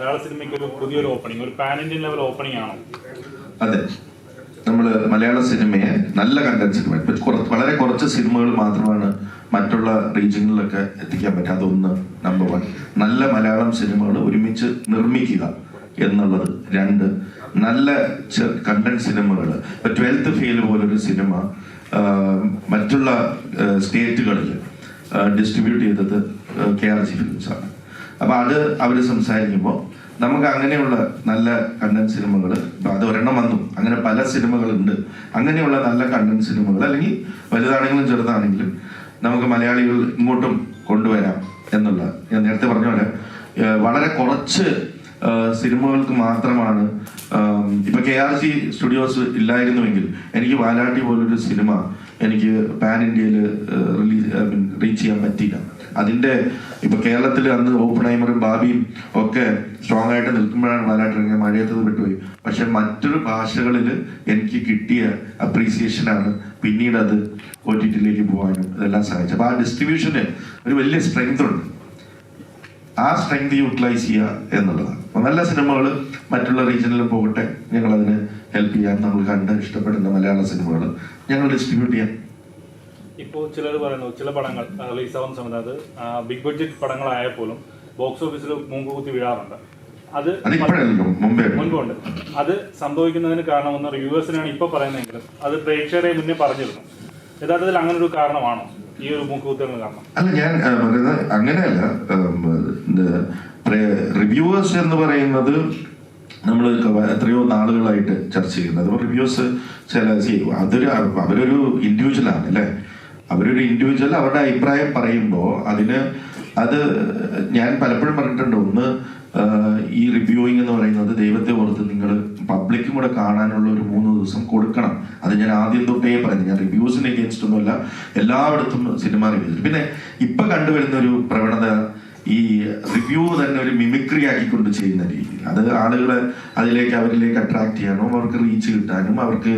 മലയാള സിനിമയ്ക്ക് ഒരു പുതിയൊരു ഓപ്പണിംഗ് ഒരു പാൻ ഇന്ത്യൻ ലെവൽ ഓപ്പണിംഗ് അതെ. നമ്മൾ മലയാള സിനിമയെ നല്ല കണ്ടന്റ് സിനിമ. കുറച്ച് വളരെ കുറച്ച് സിനിമകൾ മാത്രമാണ് മറ്റുള്ള റീജിയനിലൊക്കെ എത്തിക്കാൻ പറ്റുക. അതൊന്ന് നമ്പർ വൺ നല്ല മലയാളം സിനിമകൾ ഒരുമിച്ച് നിർമ്മിക്കുക എന്നുള്ളത് രണ്ട്. നല്ല കണ്ടന്റ് സിനിമകൾ ഇപ്പൊ ട്വൽത്ത് ഫെയിൽ പോലൊരു സിനിമ മറ്റുള്ള സ്റ്റേറ്റുകളിൽ ഡിസ്ട്രിബ്യൂട്ട് ചെയ്തത് കെ ആർ ജി ഫിലിംസ് അപ്പൊ അത് അവർ സംസാരിക്കുമ്പോൾ നമുക്ക് അങ്ങനെയുള്ള നല്ല കണ്ടന്റ് സിനിമകൾ അത് ഒരെണ്ണം വന്നു. അങ്ങനെ പല സിനിമകളുണ്ട്. അങ്ങനെയുള്ള നല്ല കണ്ടന്റ് സിനിമകൾ അല്ലെങ്കിൽ വലുതാണെങ്കിലും ചെറുതാണെങ്കിലും നമുക്ക് മലയാളികൾ ഇങ്ങോട്ടും കൊണ്ടുവരാം എന്നുള്ള ഞാൻ നേരത്തെ പറഞ്ഞ പോലെ വളരെ കുറച്ച് സിനിമകൾക്ക് മാത്രമാണ് ഇപ്പൊ കെ ആർ സി സ്റ്റുഡിയോസ് ഇല്ലായിരുന്നുവെങ്കിൽ എനിക്ക് വാലാട്ടി പോലൊരു സിനിമ എനിക്ക് പാൻ ഇന്ത്യയിൽ റിലീസ് അതിന്റെ ഇപ്പൊ കേരളത്തിൽ അന്ന് ഓപ്പണൈമറും ബാബിയും ഒക്കെ സ്ട്രോങ് ആയിട്ട് നിൽക്കുമ്പോഴാണ് വയനാട്ടിൽ ഇറങ്ങിയത് മഴയത്തത് വിട്ടുപോയി പക്ഷെ മറ്റൊരു ഭാഷകളിൽ എനിക്ക് കിട്ടിയ അപ്രീസിയേഷനാണ് പിന്നീട് അത് ഒ ടി ടിയിലേക്ക് പോകാനും ഇതെല്ലാം സഹായിച്ചത്. അപ്പൊ ആ ഡിസ്ട്രിബ്യൂഷന് ഒരു വലിയ സ്ട്രെങ്ത് ഉണ്ട്. ആ സ്ട്രെങ്ത് യൂട്ടിലൈസ് ചെയ്യുക എന്നുള്ളതാണ്. നല്ല സിനിമകൾ മറ്റുള്ള റീജിയനിലും പോകട്ടെ. ഞങ്ങൾ അതിന് ഹെൽപ്പ് ചെയ്യാൻ നമ്മൾ കണ്ട് ഇഷ്ടപ്പെടുന്ന മലയാള സിനിമകൾ ഞങ്ങൾ ഡിസ്ട്രിബ്യൂട്ട് ചെയ്യാം. ഇപ്പോൾ ചിലർ പറയുന്നു ചില പടങ്ങൾ റിലീസാവുന്ന സമയത്ത് അത് ബിഗ് ബഡ്ജറ്റ് പടങ്ങളായാൽ പോലും ബോക്സ് ഓഫീസിൽ മുൻകൂട്ടി വീഴാറുണ്ട്. അത് മുമ്പേ മുൻപുണ്ട്. അത് സംഭവിക്കുന്നതിന് കാരണമെന്ന് റിവ്യൂവേഴ്സിനാണ് ഇപ്പോൾ പറയുന്നതെങ്കിലും അത് പ്രേക്ഷകരെ മുന്നേ പറഞ്ഞിരുന്നു. യഥാർത്ഥത്തിൽ അങ്ങനെ ഒരു കാരണമാണോ ഈ ഒരു മുൻകൂത്തലിന് കാരണം? അല്ല ഞാൻ പറയുന്നത് അങ്ങനെയല്ല. റിവ്യൂവേഴ്സ് എന്ന് പറയുന്നത് നമ്മൾ എത്രയോ നാളുകളായിട്ട് ചർച്ച ചെയ്യുന്നത്. അപ്പോൾ റിവ്യൂസ് ചില അതൊരു അവരൊരു ഇൻഡിവിജ്വൽ ആണ് അല്ലേ? അവരൊരു ഇൻഡിവിജ്വൽ അവരുടെ അഭിപ്രായം പറയുമ്പോൾ അതിന് അത് ഞാൻ പലപ്പോഴും പറഞ്ഞിട്ടുണ്ട്. ഒന്ന് ഈ റിവ്യൂയിങ് എന്ന് പറയുന്നത് ദൈവത്തെ ഓർത്ത് നിങ്ങൾ പബ്ലിക്കും കൂടെ കാണാനുള്ള ഒരു മൂന്ന് ദിവസം കൊടുക്കണം. അത് ഞാൻ ആദ്യം തൊട്ടേ പറയുന്നത്. ഞാൻ റിവ്യൂസിന് എഗേൻസ്റ്റ് ഒന്നുമല്ല എല്ലായിടത്തും സിനിമ റിവ്യൂസ് പിന്നെ ഇപ്പൊ കണ്ടുവരുന്ന ഒരു പ്രവണത ഈ റിവ്യൂ തന്നെ ഒരു മിമിക്രി ആക്കിക്കൊണ്ട് ചെയ്യുന്ന രീതി അത് ആളുകളെ അതിലേക്ക് അവരിലേക്ക് അട്രാക്ട് ചെയ്യാനും അവർക്ക് റീച്ച് കിട്ടാനും അവർക്ക്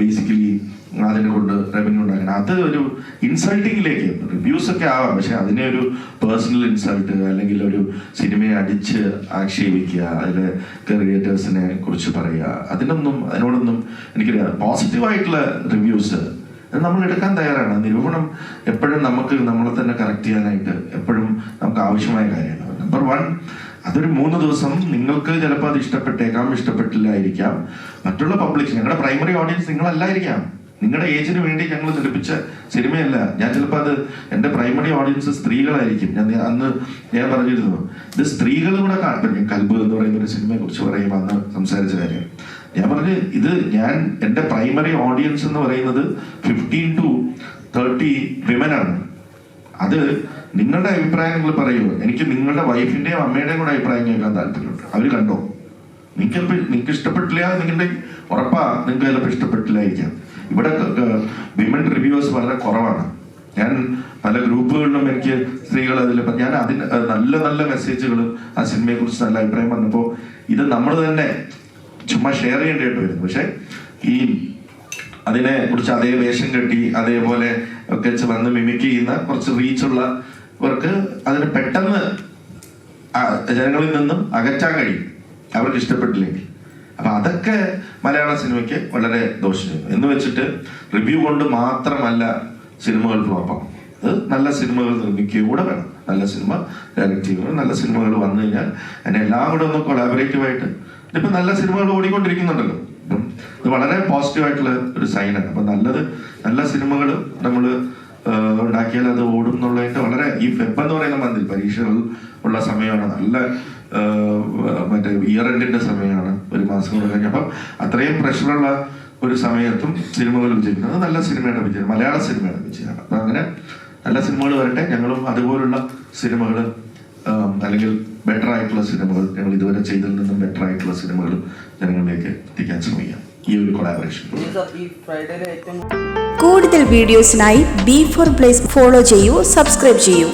ബേസിക്കലി അതിനെ കൊണ്ട് റവന്യൂ ഉണ്ടാക്കണം. അത് ഒരു ഇൻസൾട്ടിങ്ങിലേക്ക് റിവ്യൂസ് ഒക്കെ ആവാം. പക്ഷെ അതിനെ ഒരു പേഴ്സണൽ ഇൻസൾട്ട് അല്ലെങ്കിൽ ഒരു സിനിമയെ അടിച്ച് ആക്ഷേപിക്കുക അതിലെ ക്രിയേറ്റേഴ്സിനെ കുറിച്ച് പറയുക അതിനൊന്നും അതിനോടൊന്നും എനിക്ക് പോസിറ്റീവായിട്ടുള്ള റിവ്യൂസ് നമ്മൾ എടുക്കാൻ തയ്യാറാണ്. നിരൂപണം എപ്പോഴും നമുക്ക് നമ്മളെ തന്നെ കറക്റ്റ് ചെയ്യാനായിട്ട് എപ്പോഴും നമുക്ക് ആവശ്യമായ കാര്യമാണ്. നമ്പർ വൺ അതൊരു മൂന്ന് ദിവസം നിങ്ങൾക്ക് ചിലപ്പോൾ അത് ഇഷ്ടപ്പെട്ടേക്കാം ഇഷ്ടപ്പെട്ടില്ലായിരിക്കാം. മറ്റുള്ള പബ്ലിക് ഞങ്ങളുടെ പ്രൈമറി ഓഡിയൻസ് നിങ്ങളല്ലായിരിക്കാം. നിങ്ങളുടെ ഏജിന് വേണ്ടി ഞങ്ങൾ നിർമ്മിച്ച സിനിമയല്ല. ഞാൻ ചിലപ്പോൾ അത് എന്റെ പ്രൈമറി ഓഡിയൻസ് സ്ത്രീകളായിരിക്കും. ഞാൻ അന്ന് ഞാൻ പറഞ്ഞിരുന്നു. ഇത് സ്ത്രീകൾ കൂടെ കാണും ഞാൻ കൽബ് എന്ന് പറയുന്ന ഒരു സിനിമയെ കുറിച്ച് പറയുമ്പോൾ അന്ന് സംസാരിച്ച കാര്യം. ഞാൻ പറഞ്ഞു ഇത് ഞാൻ എന്റെ പ്രൈമറി ഓഡിയൻസ് എന്ന് പറയുന്നത് ഫിഫ്റ്റീൻ ടു തേർട്ടി വിമൻ ആണ് അത് നിങ്ങളുടെ അഭിപ്രായങ്ങൾ പറയൂ. എനിക്ക് നിങ്ങളുടെ വൈഫിന്റെയും അമ്മയുടെയും കൂടെ അഭിപ്രായം കേൾക്കാൻ താല്പര്യമുണ്ട്. അവർ കണ്ടോ? നിങ്ങൾക്ക് നിങ്ങൾക്ക് ഇഷ്ടപ്പെട്ടില്ല നിങ്ങളുടെ ഉറപ്പാ നിങ്ങൾക്ക് ചിലപ്പോൾ ഇഷ്ടപ്പെട്ടില്ലായിരിക്കാം. ഇവിടെ വിമൻ റിവ്യൂസ് വളരെ കുറവാണ്. ഞാൻ പല ഗ്രൂപ്പുകളിലും എനിക്ക് സ്ത്രീകൾ അതിൽ ഞാൻ അതിന് നല്ല നല്ല മെസ്സേജുകൾ ആ സിനിമയെ കുറിച്ച് നല്ല അഭിപ്രായം പറഞ്ഞപ്പോൾ ഇത് നമ്മൾ തന്നെ ചുമ്മാ ഷെയർ ചെയ്യേണ്ടതായിട്ട് വരുന്നു. പക്ഷെ ഈ അതിനെ കുറിച്ച് അതേ വേഷം കെട്ടി അതേപോലെ ഒക്കെ വന്ന് മിമിക് ചെയ്യുന്ന കുറച്ച് റീച്ചുള്ളവർക്ക് അതിന് പെട്ടെന്ന് ജനങ്ങളിൽ നിന്നും അകറ്റാൻ കഴിയും. അവർക്ക് ഇഷ്ടപ്പെട്ടില്ലെങ്കിൽ. അപ്പൊ അതൊക്കെ മലയാള സിനിമയ്ക്ക് വളരെ ദോഷം എന്ന് വെച്ചിട്ട് റിവ്യൂ കൊണ്ട് മാത്രമല്ല സിനിമകൾ ഫ്ലോപ്പാവും. അത് നല്ല സിനിമകൾ നിർമ്മിക്കുക കൂടെ വേണം. നല്ല സിനിമ ഡയറക്റ്റ് ചെയ്യുക നല്ല സിനിമകൾ വന്നു കഴിഞ്ഞാൽ അതിനെ എല്ലാം കൂടെ ഒന്ന് കൊളാബറേറ്റീവായിട്ട് ഇപ്പൊ നല്ല സിനിമകൾ ഓടിക്കൊണ്ടിരിക്കുന്നുണ്ടല്ലോ. ഇത് വളരെ പോസിറ്റീവായിട്ടുള്ള ഒരു സൈനാണ് അപ്പൊ നല്ലത് നല്ല സിനിമകൾ നമ്മൾ ഉണ്ടാക്കിയാൽ അത് ഓടും എന്നുള്ളതിന്റെ വളരെ ഈ ഫെബ് എന്ന് പറയുന്ന മന്തിൽ പരീക്ഷകൾ ഉള്ള സമയമാണ് നല്ല മറ്റേ ഇയർ എൻഡിന്റെ സമയമാണ്. ഒരു മാസം കൂടെ അപ്പം അത്രയും പ്രഷറുള്ള ഒരു സമയത്തും സിനിമകൾ വിജയിക്കുന്നത് നല്ല സിനിമയുടെ വിജയം. മലയാള സിനിമയുടെ വിജയമാണ്. അപ്പം അങ്ങനെ നല്ല സിനിമകൾ വരട്ടെ. ഞങ്ങളും അതുപോലുള്ള സിനിമകൾ അല്ലെങ്കിൽ ബെറ്റർ ആയിട്ടുള്ള സിനിമകൾ ഞങ്ങൾ ഇതുവരെ ചെയ്തതിൽ നിന്നും ബെറ്റർ ആയിട്ടുള്ള സിനിമകൾ ജനങ്ങളിലേക്ക് എത്തിക്കാൻ ശ്രമിക്കാം. ഈ ഒരു കൊളാബറേഷൻ കൂടുതൽ വീഡിയോസിനായി ബി ഫോർ പ്ലേസ് ഫോളോ ചെയ്യൂ സബ്സ്ക്രൈബ് ചെയ്യൂ.